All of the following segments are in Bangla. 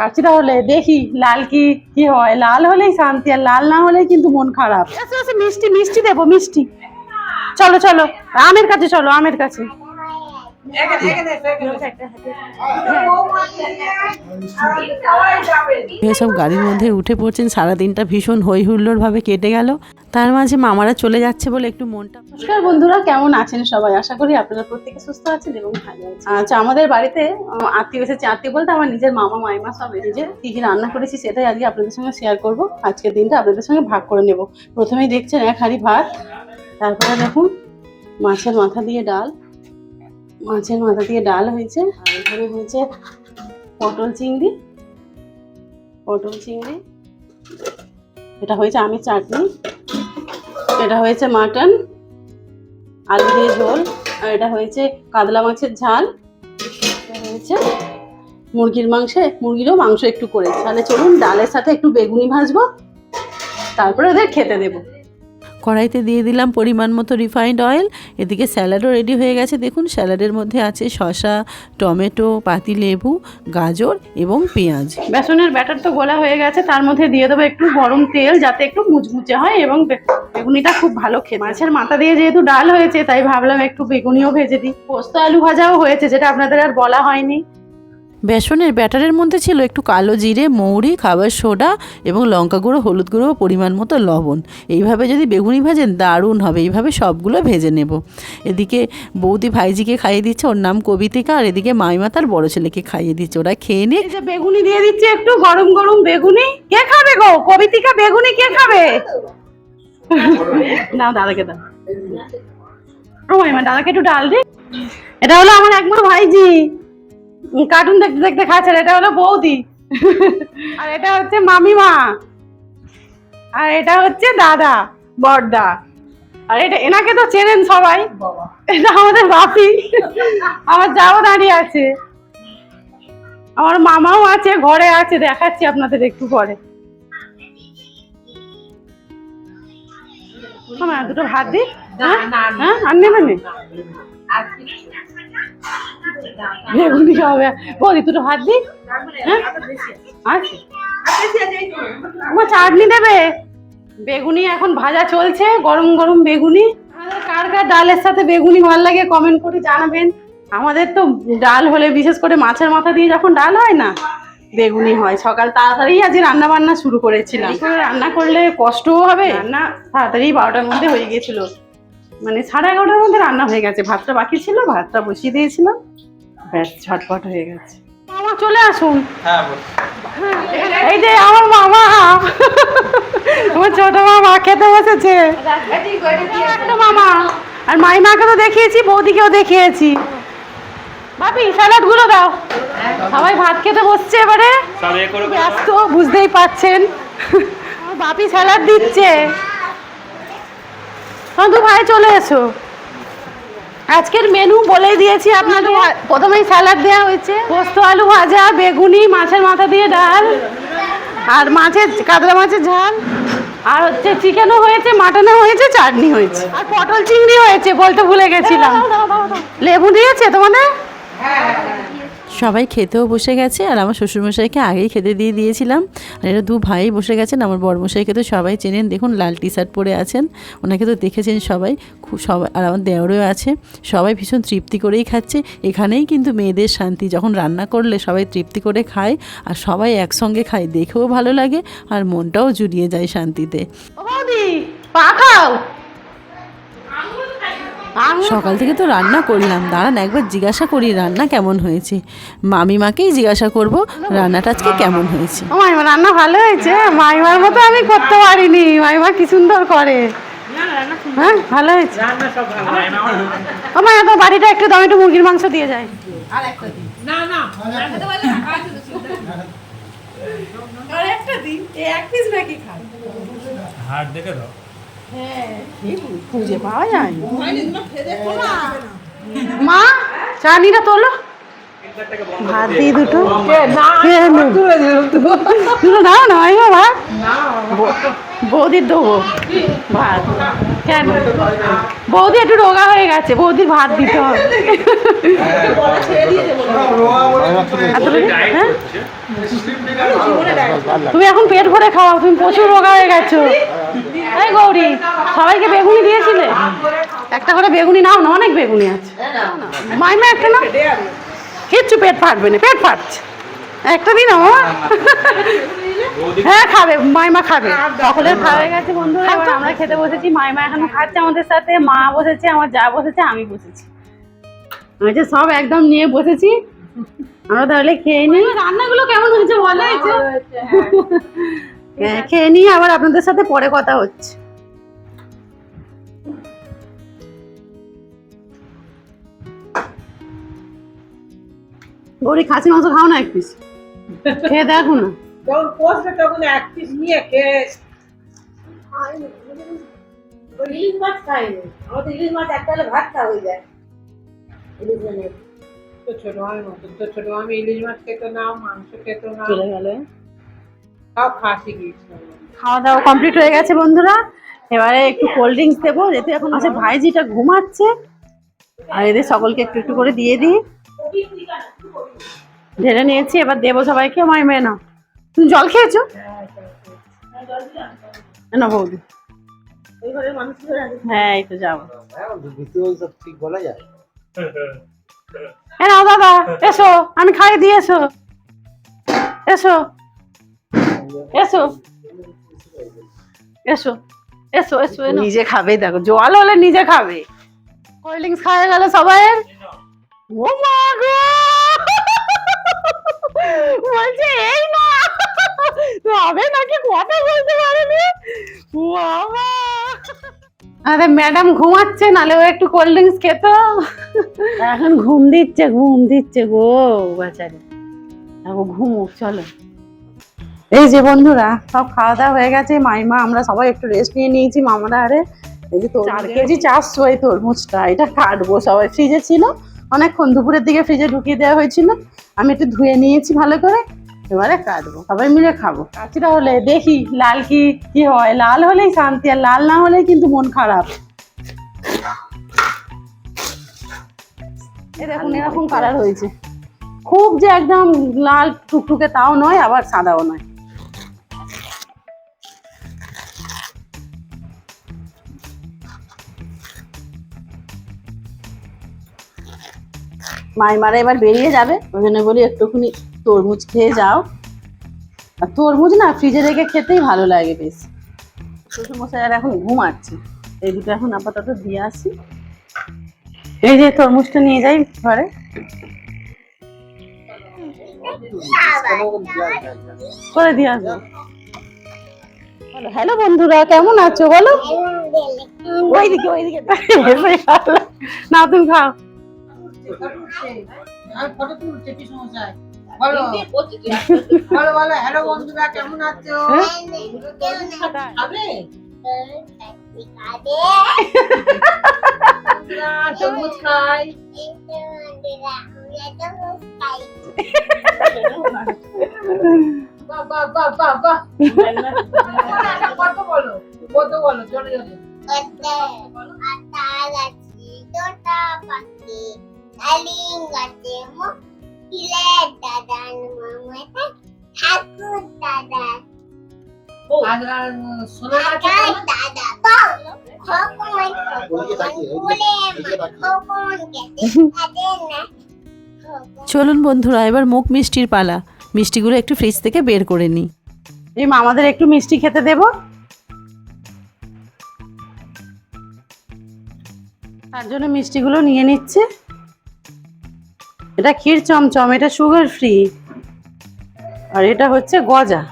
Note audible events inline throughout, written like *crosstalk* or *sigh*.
কাটছি হলে দেখি লাল কি কি হয়। লাল হলেই শান্তি আর লাল না হলেই কিন্তু মন খারাপ। আচ্ছা আচ্ছা মিষ্টি মিষ্টি দেবো, মিষ্টি। চলো চলো, আমের কাছে চলো, আমের কাছে। সব গাড়ির মধ্যে উঠে পড়ছেন সারাদিনটা ভীষণ হই হুল্লোড় ভাবে কেটে গেল। তার মাঝে মামারা চলে যাচ্ছে বলে একটু মনটা নমস্কার বন্ধুরা কেমন আছেন সবাই? আশা করি আপনারা প্রত্যেকে সুস্থ আছেন এবং ভালো আছেন। আচ্ছা আমাদের বাড়িতে আত্মীয় এসেছে। আত্মীয় বলতে আমার নিজের মামা মাইমা সব এসেছে। কি কি রান্না করেছি সেটাই আজকে আপনাদের সঙ্গে শেয়ার করব। আজকের দিনটা আপনাদের সঙ্গে ভাগ করে নেব। প্রথমেই দেখছেন এক হাঁড়ি ভাত তারপরে দেখুন মাছের মাথা দিয়ে ডাল। মাছের মাথা দিয়ে ডাল হয়েছে, আর এখানে হয়েছে পটল চিংড়ি পটল চিংড়ি। এটা হয়েছে আমের চাটনি, এটা হয়েছে মাটন, আলু দিয়ে ঝোল, আর এটা হয়েছে কাতলা মাছের ঝাল হয়েছে মুরগির মাংসে, মুরগিরও মাংস একটু করেছি। তাহলে চলুন ডালের সাথে একটু বেগুনি ভাজবো, তারপরে ওদের খেতে দেবো। কড়াইতে দিয়ে দিলাম পরিমাণ মতো রিফাইন্ড অয়েল এদিকে স্যালাডও রেডি হয়ে গেছে। দেখুন, স্যালাডের মধ্যে আছে শসা, টমেটো, পাতি লেবু, গাজর এবং পেঁয়াজ। বেসনের ব্যাটার তো গোলা হয়ে গেছে, তার মধ্যে দিয়ে দেবো একটু গরম তেল যাতে একটু মুচমুচে হয় এবং বেগুনিটা খুব ভালো খেতে। মাছের মাথা দিয়ে যেহেতু ডাল হয়েছে, তাই ভাবলাম একটু বেগুনিও ভেজে দিই। পোস্ত আলু ভাজাও হয়েছে, যেটা আপনাদের আর বলা হয়নি। বেসনের ব্যাটারের মধ্যে ছিল একটু কালো জিরে, মৌরি, খাবার সোডা এবং লঙ্কা গুঁড়ো, হলুদ গুঁড়ো পরিমাণ মতো লবণ। এইভাবে যদি বেগুনি ভাজেন, দারুণ হবে। এইভাবে সবগুলো ভেজে নেব। এদিকে বৌদি ভাইজিকে খাইয়ে দিচ্ছে, ওর নাম কবিতিকা, আর এদিকে মাইমা তার বড় ছেলেকে খাইয়ে দিচ্ছে। ওরা খেয়ে যে বেগুনি দিয়ে দিচ্ছে একটু, গরম গরম বেগুনি। কে খাবে গো? কবিতিকা বেগুনি কে খাবে? না দাদাকে দাও। ও মাইমা, দাদাকে একটু ডাল দি। এটা হলো আমার একমাত্র ভাইজি। কার্টুন দেখতে দেখতে খাচ্ছে এটা হলো বৌদি। আর এটা হচ্ছে মামিমা। আর এটা হচ্ছে দাদা বড়দা আর এটা এনাকে তো চেনেন সবাই। এটা আমাদের বাপি। আমার যাও দাঁড়িয়ে আছে। আমার মামাও আছে ঘরে আছে দেখাচ্ছি আপনাদের একটু পরে। দুটো ভাত দি। হ্যাঁ? হ্যাঁ? আর নেবেন? বেগুনি হবে। বলি দুটো ভাত দি। হ্যাঁ? আছে আমার চাটনি দেবে? বেগুনি এখন ভাজা চলছে গরম গরম বেগুনি। কার কার ডালের সাথে বেগুনি ভালো লাগে কমেন্ট করে জানাবেন। আমাদের তো ডাল হলে বিশেষ করে মাছের মাথা দিয়ে যখন ডাল হয় না বেগুনি হয়। সকাল তাড়াতাড়ি আজ রান্না বান্না শুরু করেছিলাম। রান্না করলে কষ্টও হবে। রান্না তাড়াতাড়ি বারোটার মধ্যে হয়ে গিয়েছিল। মানে সাড়ে এগারোটার মধ্যে রান্না হয়ে গেছে। ভাতটা বাকি ছিল ভাতটা বসিয়ে দিয়েছিলাম। ব্যাস ঝটপট হয়ে গেছে। মামা চলে আসুন। হ্যাঁ এই যে আমার মামা। আমার ছোট মামা খেতে বসেছে। একটা মামা। আর মাইমাকে তো দেখিয়েছি বৌদিকেও দেখিয়েছি। ভাবি স্যালাডগুলো দাও। সবাই ভাত খেতে বসছে এবারে। ব্যস্ত বুঝতেই পাচ্ছেন আমার বাপি স্যালাড দিচ্ছে। সন্তু ভাই চলে এসো। আজকের মেনু বলেই দিয়েছি আপনাদের। প্রথমেই স্যালাড দেওয়া হয়েছে। পোস্ত আলু ভাজা বেগুনি মাছের মাথা দিয়ে ডাল আর মাছের কাতলা মাছের ঝাল। আর হচ্ছে চিকেনও হয়েছে মাটনও হয়েছে চাটনি হয়েছে। আর পটল চিংড়ি হয়েছে বলতে ভুলে গেছিলাম। লেবু দিয়েছে তোমাদের? সবাই খেতেও বসে গেছে আর আমার শ্বশুরমশাইকে আগেই খেতে দিয়ে দিয়েছিলাম। আর এরা দু ভাই বসে গেছেন, আমার বড়মশাইকে তো সবাই চেনেন। দেখুন, লাল টি শার্ট পরে আছেন, ওনাকে তো দেখেছেন সবাই। খুব সবাই, আর আমার দেওরেও আছে। সবাই ভীষণ তৃপ্তি করেই খাচ্ছে। এখানেই কিন্তু মেয়েদের শান্তি, যখন রান্না করলে সবাই তৃপ্তি করে খায় আর সবাই একসঙ্গে খায়, দেখেও ভালো লাগে আর মনটাও জুড়িয়ে যায় শান্তিতে। ও বৌদি, পা খাও। আঙুর সকাল থেকে তো রান্না করলাম দাঁড়ান একবার জিজ্ঞাসা করি রান্না কেমন হয়েছে মামিমাকেই জিজ্ঞাসা করব রান্নাটা আজকে কেমন হয়েছে ও মাইমা রান্না ভালো হয়েছে মাইমার মতো আমি করতে পারিনি মাইমা কি সুন্দর করে হ্যাঁ ভালো হয়েছে ও তো বাড়িটা একটু দাম একটু মুরগির মাংস দিয়ে যায় হাট দেখে দাও খুঁজে পাওয়া যায় মা চানিটা তোলো। ভাত দিই দুটো। দুটো দাও না মাইমা ভাত। বৌদির দেবো ভাত। কেন? বৌদি একটু রোগা হয়ে গেছে বৌদির ভাত দিতে হবে। হ্যাঁ? তুমি এখন পেট ভরে খাওয়াও তুমি প্রচুর রোগা হয়ে গেছো। এই গৌরী সবাইকে বেগুনি দিয়েছিলে? একটা করে বেগুনি নাও না অনেক বেগুনি আছে। মাইমা একটা না কিচ্ছু পেট ফাটবে না পেট ফাটছে। একটা দিন হ্যাঁ খাবে মাইমা খাবে। সকলের খাওয়া গেছে বন্ধুরা এবার আমরা খেতে বসেছি। মাইমা এখনও খাচ্ছে আমাদের সাথে মা বসেছে আমার যা বসেছে আমি বসেছি। আমি যে সব একদম নিয়ে বসেছি। আমরা তাহলে খেয়ে নিই। রান্নাগুলো কেমন হয়েছে বলো? এই যে। হ্যাঁ, খেয়ে নিই আবার আপনাদের সাথে পরে কথা হচ্ছে। গৌরী খাসি মাংস খাও না এক পিস খেয়ে দেখো না। যখন কষবে তখন এক পিস নিয়ে খেয়ে ইলিশ মাছ খাইনি আমাদের ইলিশ মাছ একটা হলে ভাতটা হয়ে যায়। ইলিশ মাছের। তো ছোট মতন তো ছোট আমি ইলিশ মাছ খেতো না মাংস খেতো না চলে গেল। খাওয়া দাওয়া কমপ্লিট হয়ে গেছে বন্ধুরা। এবারে একটু কোল্ড ড্রিঙ্কস দেবো, যেহেতু এখন আছে ভাইজিটা ঘুমাচ্ছে। আর এদের সকলকে একটু একটু করে দিয়ে দিই। ঢেলে নিয়েছি, এবার দেবো সবাইকে মাই মেয়ে না তুমি জল খেয়েছো? না বৌদি। হ্যাঁ এই তো যাব এ দাদা, এসো, আমি খাইয়ে দিয়ে এসো। এসো। এসো। এসো। এসো এসো নিজে খাবে দেখো জল হলে নিজে খাবে। কোল্ড ড্রিঙ্কস খাওয়া গেল সবাই ও মা গো! বলছে এই না। হবে নাকি কথা বলতে পারেনি। বাবা! আরে ম্যাডাম ঘুমাচ্ছে নালে ও একটু কোল্ড ড্রিঙ্কস খেত। এখন ঘুম দিচ্ছে ঘুম দিচ্ছে গো বাচারি ঘুমুক চলো। এই যে বন্ধুরা সব খাওয়া দাওয়া হয়ে গেছে। মাইমা আমরা সবাই একটু রেস্ট নিয়ে নিয়েছি। মামারা আরে এই যে চার কেজি চারশো এই তরমুজটা এটা কাটবো সবাই। ফ্রিজে ছিল অনেকক্ষণ দুপুরের দিকে ফ্রিজে ঢুকিয়ে দেওয়া হয়েছিল। আমি একটু ধুয়ে নিয়েছি ভালো করে এবারে কাটবো। সবাই মিলে খাব। কাচি হলে দেখি লাল কি কি হয়। লাল হলেই শান্তি আর লাল না হলেই কিন্তু মন খারাপ। দেখুন এরকম কালার হয়েছে। খুব যে একদম লাল টুকটুকে তাও নয় আবার সাদাও নয়। মাইমারা এবার বেরিয়ে যাবে। ওই জন্য বলি একটুখানি তরমুজ খেয়ে যাও। আর তরমুজ না ফ্রিজে রেখে খেতেই ভালো লাগে বেশ। শ্বশুর মশাই আর এখন ঘুমাচ্ছে। এই দুটো এখন আপাতত দিয়ে আসি। এই যে তরমুজটা নিয়ে যাই ঘরে। করে দিয়ে আসব। হ্যালো বন্ধুরা কেমন আছো বলো? ওইদিকে ওইদিকে। না তুমি খাও। কত বলো কত বলো জোরে জোরে *laughs* চলুন বন্ধুরা এবার মুখ মিষ্টির পালা। মিষ্টিগুলো একটু ফ্রিজ থেকে বের করে নিই। এই মামাদের একটু মিষ্টি খেতে দেবো? তার জন্য মিষ্টিগুলো নিয়ে নিচ্ছে। এটা ক্ষীর চমচম এটা সুগার ফ্রি আর এটা হচ্ছে গজা।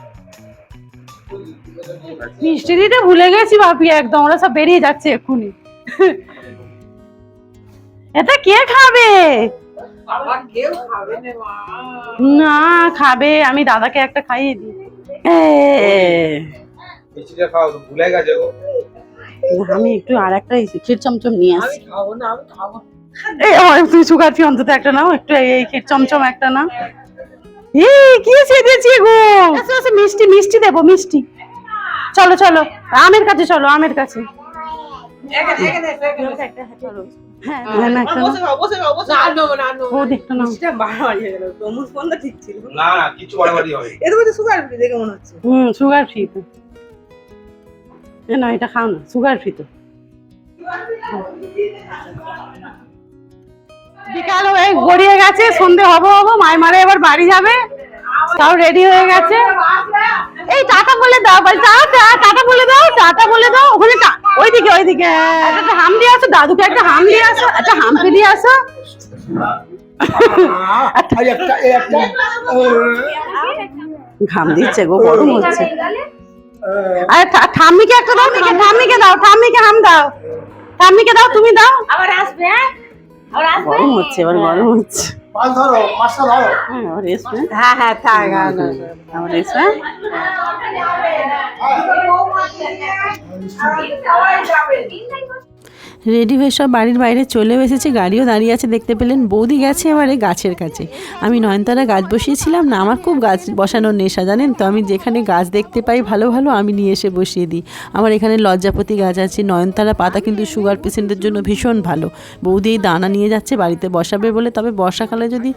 মিষ্টি দিতে ভুলে গেছি বাপি একদম ওরা সব বেরিয়ে যাচ্ছে এক্ষুনি। এটা কে খাবে? আবার কেউ খাবে না খাবে আমি দাদাকে একটা খাইয়ে দিই। আমি একটু আর একটা ক্ষীর চমচম নিয়ে আমি আসি খাব না আমি খাব। এই আমার তুমি সুগার ফ্রি অন্তত একটা নাও একটু এই- এই চমচম একটা নাও। এই কি সেজেছি গো? আচ্ছা আচ্ছা মিষ্টি মিষ্টি দেবো মিষ্টি। চলো চলো আমের কাছে চলো আমের কাছে। হ্যাঁ না। না না না। হয়ে না না মনে সুগার ফ্রি তো। না এটা খাও না সুগার ফ্রি তো। বিকাল হয়ে গড়িয়ে গেছে সন্ধে হব হব মায়ের মারে এবার বাড়ি যাবে। তাও রেডি হয়ে গেছে। এই টাটা বলে দাও বল টাটা টাটা বলে দাও টাটা বলে দাও। ওখানে ওইদিকে ওইদিকে একটা হাম দিয়ে আসো দাদুকে একটা হাম দিয়ে আসো একটা হাম্পি দিয়ে আসো। ঘাম দিচ্ছে গো গরম হচ্ছে। আরে ঠা- ঠাম্মিকে একটা দাও ঠাম্মিকে দাও ঠাম্মিকে হাম দাও। ঠাম্মিকে দাও তুমি দাও। আবার আসবে হ্যাঁ? গরম হচ্ছে এবার গরম হচ্ছে। মাছটা ধরো হ্যাঁ হ্যাঁ হ্যাঁ থাক এসবে। রেডি হয়ে সব বাড়ির বাইরে চলেও এসেছে, গাড়িও দাঁড়িয়ে আছে, দেখতে পেলেন বৌদি গেছে এবারে গাছের কাছে। আমি নয়নতারা গাছ বসিয়েছিলাম, না আমার খুব গাছ বসানোর নেশা, জানেন তো? আমি যেখানে গাছ দেখতে পাই ভালো ভালো, আমি নিয়ে এসে বসিয়ে দিই। আমার এখানে লজ্জাপতি গাছ আছে, নয়নতারা পাতা কিন্তু সুগার পেশেন্টের জন্য ভীষণ ভালো। বৌদি এই দানা নিয়ে যাচ্ছে, বাড়িতে বসাবে বলে, তবে বর্ষাকালে যদি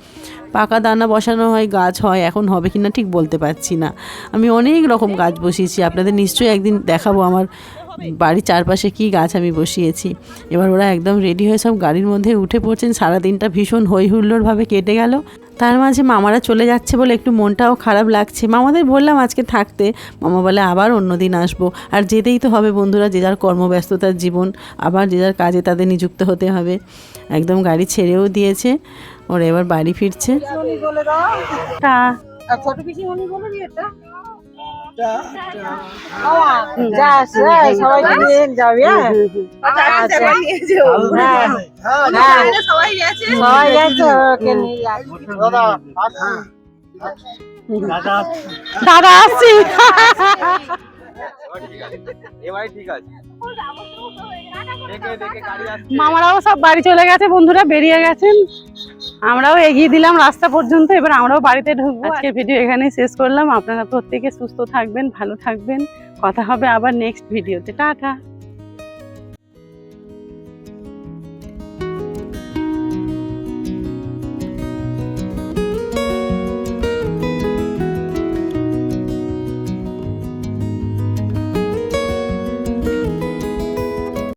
পাকা দানা বসানো হয়, গাছ হয়, এখন হবে কি না ঠিক বলতে পারছি না। আমি অনেক রকম গাছ বসিয়েছি, আপনাদের নিশ্চয়ই একদিন দেখাবো আমার বাড়ির চারপাশে কি গাছ আমি বসিয়েছি। এবার ওরা একদম রেডি হয়ে সব গাড়ির মধ্যে উঠে পড়ছেন। সারাদিনটা ভীষণ হই হুল্লোড়ভাবে কেটে গেল। তার মাঝে মামারা চলে যাচ্ছে বলে একটু মনটাও খারাপ লাগছে। মামাদের বললাম আজকে থাকতে। মামা বলে আবার অন্য দিন আসব। আর যেতেই তো হবে বন্ধুরা যে যার কর্মব্যস্ততার জীবন আবার যে যার কাজে তাদের নিযুক্ত হতে হবে। একদম গাড়ি ছেড়েও দিয়েছে। ওরা এবার বাড়ি ফিরছে। ছোট পিসি এটা? সবাইকে যাবি হ্যাঁ দাদা আসছে মামারাও সব বাড়ি চলে গেছে বন্ধুরা বেরিয়ে গেছেন। আমরাও এগিয়ে দিলাম রাস্তা পর্যন্ত এবার আমরাও বাড়িতে ঢুকবো। আজকে ভিডিও এখানে শেষ করলাম। আপনারা প্রত্যেকে সুস্থ থাকবেন ভালো থাকবেন। কথা হবে আবার নেক্সট ভিডিওতে টাটা।